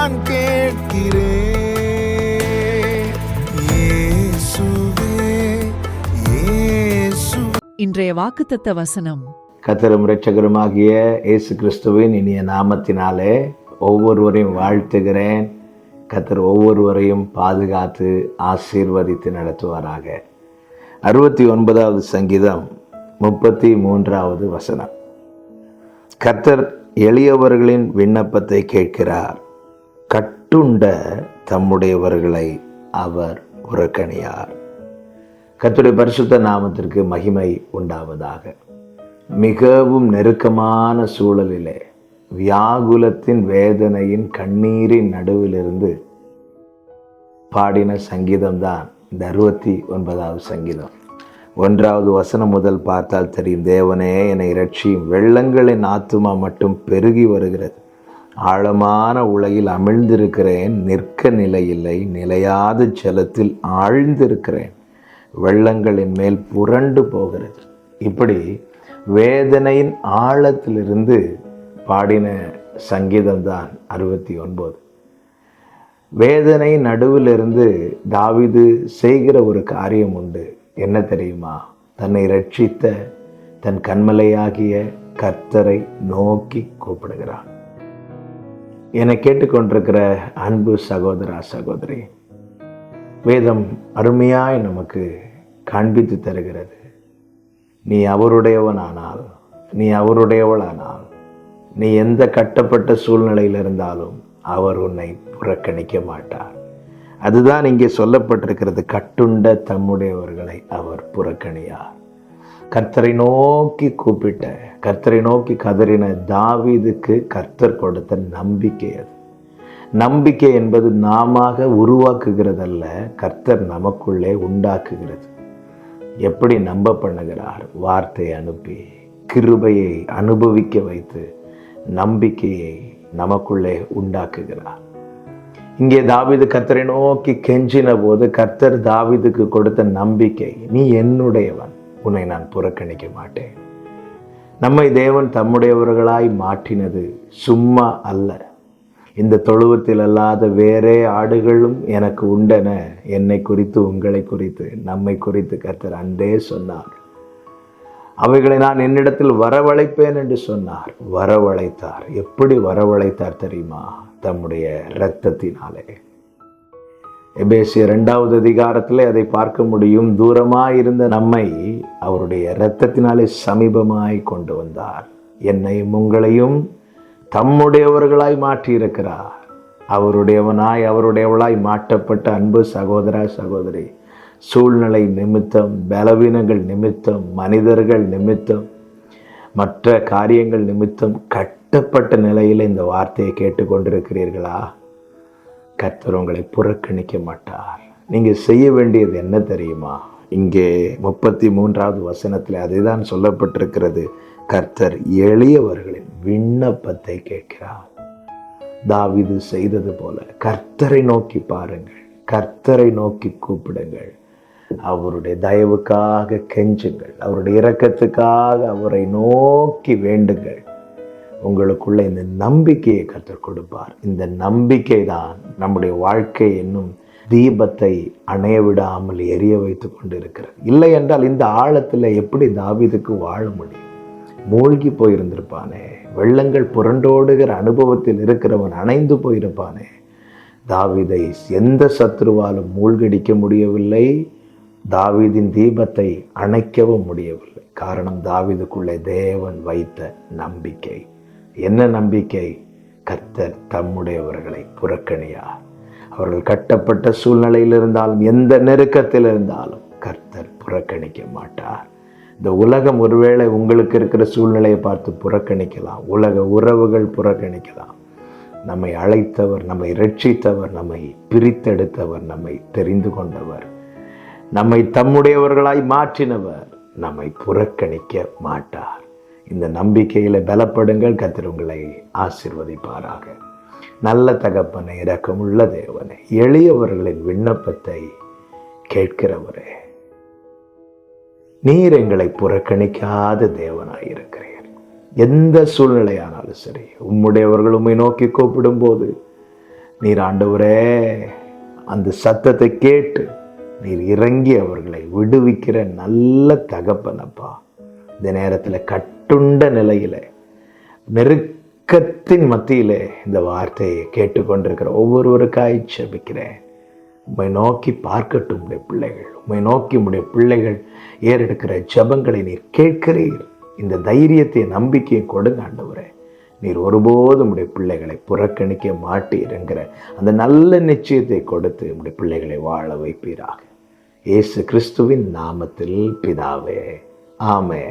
தான் கேட்கிறேன். இன்றைய வாக்குத்தத்த வசனம். கத்தரும் இரட்சகருமாகிய இயேசு கிறிஸ்துவின் இனிய நாமத்தினாலே ஒவ்வொருவரையும் வாழ்த்துகிறேன். கத்தர் ஒவ்வொருவரையும் பாதுகாத்து ஆசீர்வதித்து நடத்துவாராக. அறுபத்தி ஒன்பதாவது சங்கீதம் முப்பத்தி மூன்றாவது வசனம். கர்த்தர் எளியவர்களின் விண்ணப்பத்தை கேட்கிறார். கட்டுண்ட தம்முடையவர்களை அவர் புறக்கணியார் கத்துடைய பரிசுத்த நாமத்திற்கு மகிமை உண்டாவதாக. மிகவும் நெருக்கமான சூழலிலே வியாகுலத்தின் வேதனையின் கண்ணீரின் நடுவிலிருந்து பாடின சங்கீதம்தான் இந்த அறுபத்தி ஒன்பதாவது சங்கீதம். ஒன்றாவது வசனம் முதல் பார்த்தால் தெரியும் தேவனே என்னை இரட்சியும் வெள்ளங்களின் ஆத்துமா மட்டும் பெருகி வருகிறது. ஆழமான உலகில் அமிழ்ந்திருக்கிறேன். நிற்க நிலையில்லை. நிலையாத ஜலத்தில் ஆழ்ந்திருக்கிறேன். வெள்ளங்களின் மேல் புரண்டு போகிறது. இப்படி வேதனையின் ஆழத்திலிருந்து பாடின சங்கீதம்தான் அறுபத்தி ஒன்பது வேதனை நடுவிலிருந்து தாவிது செய்கிற ஒரு காரியம் உண்டு. என்ன தெரியுமா? தன்னை ரட்சித்த தன் கண்மலையாகிய கர்த்தரை நோக்கி கூப்பிடுகிறான். என்னை கேட்டுக்கொண்டிருக்கிற அன்பு சகோதரா சகோதரி வேதம் அருமையாய் நமக்கு காண்பித்து தருகிறது. நீ அவருடையவனானால் நீ அவருடையவளானால் நீ எந்த கட்டப்பட்ட சூழ்நிலையில் இருந்தாலும் அவர் உன்னை புறக்கணிக்க மாட்டார். அதுதான் இங்கே சொல்லப்பட்டிருக்கிறது. கட்டுண்ட தம்முடையவர்களை அவர் புறக்கணியார். கர்த்தரை நோக்கி கூப்பிட்ட கர்த்தரை நோக்கி கதறின தாவீதுக்கு கர்த்தர் கொடுத்த நம்பிக்கை அது. நம்பிக்கை என்பது நாம உருவாக்குகிறதல்ல கர்த்தர் நமக்குள்ளே உண்டாக்குகிறது. எப்படி நம்ப பண்ணுகிறார் வார்த்தையை அனுப்பி கிருபையை அனுபவிக்க வைத்து நம்பிக்கையை நமக்குள்ளே உண்டாக்குகிறார். இங்கே தாவிது கர்த்தரை நோக்கி கெஞ்சின போது கர்த்தர் தாவீதுக்கு கொடுத்த நம்பிக்கை நீ என்னுடையவன். உன்னை நான் புறக்கணிக்க மாட்டேன். நம்மை தேவன் தம்முடையவர்களாய் மாற்றினது சும்மா அல்ல. இந்த தொழுவத்தில் அல்லாத வேறே ஆடுகளும் எனக்கு உண்டென என்னை குறித்து உங்களை குறித்து நம்மை குறித்து கர்த்தர் அன்றே சொன்னார். அவைகளை நான் என்னிடத்தில் வரவழைப்பேன் என்று சொன்னார். வரவழைத்தார். எப்படி வரவழைத்தார் தெரியுமா? தம்முடைய இரத்தத்தினாலே. எபேசிய ரெண்டாவது அதிகாரத்தில் அதை பார்க்க முடியும். தூரமாக இருந்த நம்மை அவருடைய இரத்தத்தினாலே சமீபமாய் கொண்டு வந்தார். என்னையும் உங்களையும் தம்முடையவர்களாய் மாற்றியிருக்கிறார். அவருடையவனாய் அவருடையவளாய் மாற்றப்பட்ட அன்பு சகோதர சகோதரி சூழ்நிலை நிமித்தம் பலவீனங்கள் நிமித்தம் மனிதர்கள் நிமித்தம் மற்ற காரியங்கள் நிமித்தம் கட்டப்பட்ட நிலையில் இந்த வார்த்தையை கேட்டுக்கொண்டிருக்கிறீர்களா? கர்த்தர் உங்களை புறக்கணிக்க மாட்டார் நீங்கள் செய்ய வேண்டியது என்ன தெரியுமா? இங்கே முப்பத்தி மூன்றாவது வசனத்தில் அதுதான் சொல்லப்பட்டிருக்கிறது. கர்த்தர் எளியவர்களின் விண்ணப்பத்தை கேட்கிறார். தாவிது செய்தது போல கர்த்தரை நோக்கி பாருங்கள். கர்த்தரை நோக்கி கூப்பிடுங்கள். அவருடைய தயவுக்காக கெஞ்சுங்கள். அவருடைய இரக்கத்துக்காக அவரை நோக்கி வேண்டுங்கள். உங்களுக்குள்ள இந்த நம்பிக்கையை கற்றுக் கொடுப்பார். இந்த நம்பிக்கை தான் நம்முடைய வாழ்க்கை என்னும் தீபத்தை அணைய விடாமல் எரிய வைத்து கொண்டு இருக்கிறது இல்லை என்றால் இந்த ஆழத்தில் எப்படி தாவிதுக்கு வாழ முடியும்? மூழ்கி போயிருந்திருப்பானே வெள்ளங்கள் புரண்டோடுகிற அனுபவத்தில் இருக்கிறவன் அணைந்து போயிருப்பானே தாவிதை எந்த சத்ருவாலும் மூழ்கடிக்க முடியவில்லை தாவீதின் தீபத்தை அணைக்கவும் முடியவில்லை. காரணம் தாவிதுக்குள்ளே தேவன் வைத்த நம்பிக்கை. என்ன நம்பிக்கை? கர்த்தர் தம்முடையவர்களை புறக்கணியார் அவர்கள் கட்டப்பட்ட சூழ்நிலையில் இருந்தாலும் எந்த நெருக்கத்தில் இருந்தாலும் கர்த்தர் புறக்கணிக்க மாட்டார். இந்த உலகம் ஒருவேளை உங்களுக்கு இருக்கிற சூழ்நிலையை பார்த்து புறக்கணிக்கலாம். உலக உறவுகள் புறக்கணிக்கலாம். நம்மை அழைத்தவர் நம்மை ரட்சித்தவர் நம்மை பிரித்தெடுத்தவர் நம்மை தெரிந்து கொண்டவர் நம்மை தம்முடையவர்களாய் மாற்றினவர் நம்மை புறக்கணிக்க மாட்டார். இந்த நம்பிக்கையில் பலப்படுங்கள் கத்திர உங்களை ஆசிர்வதிப்பாராக. நல்ல தகப்பனை இரக்கமுள்ள தேவனை எளியவர்களின் விண்ணப்பத்தை கேட்கிறவரே நீர் எங்களை புறக்கணிக்காத தேவனாயிருக்கிறீர். எந்த சூழ்நிலையானாலும் சரி உம்முடையவர்கள் உம்மை நோக்கி கூப்பிடும்போது நீர் ஆண்டவரே அந்த சத்தத்தை கேட்டு நீர் இறங்கி அவர்களை விடுவிக்கிற நல்ல தகப்பனப்பா. இந்த நேரத்தில் கட்டுண்ட நிலையில நெருக்கத்தின் மத்தியிலே இந்த வார்த்தையை கேட்டுக்கொண்டிருக்கிற ஒவ்வொருவருக்காய் செபிக்கிறேன் உம்மை நோக்கி பார்க்கட்டும் உடைய பிள்ளைகள். உம்மை நோக்கி உடைய பிள்ளைகள் ஏறெடுக்கிற ஜபங்களை நீர் கேட்கிறீர். இந்த தைரியத்தை நம்பிக்கையை கொடுங்க ஆண்டவரே. நீர் ஒருபோதும் உடைய பிள்ளைகளை புறக்கணிக்க மாட்டீருங்கிற அந்த நல்ல நிச்சயத்தை கொடுத்து உடைய பிள்ளைகளை வாழ வைப்பீராக. இயேசு கிறிஸ்துவின் நாமத்தில் பிதாவே. ஆமே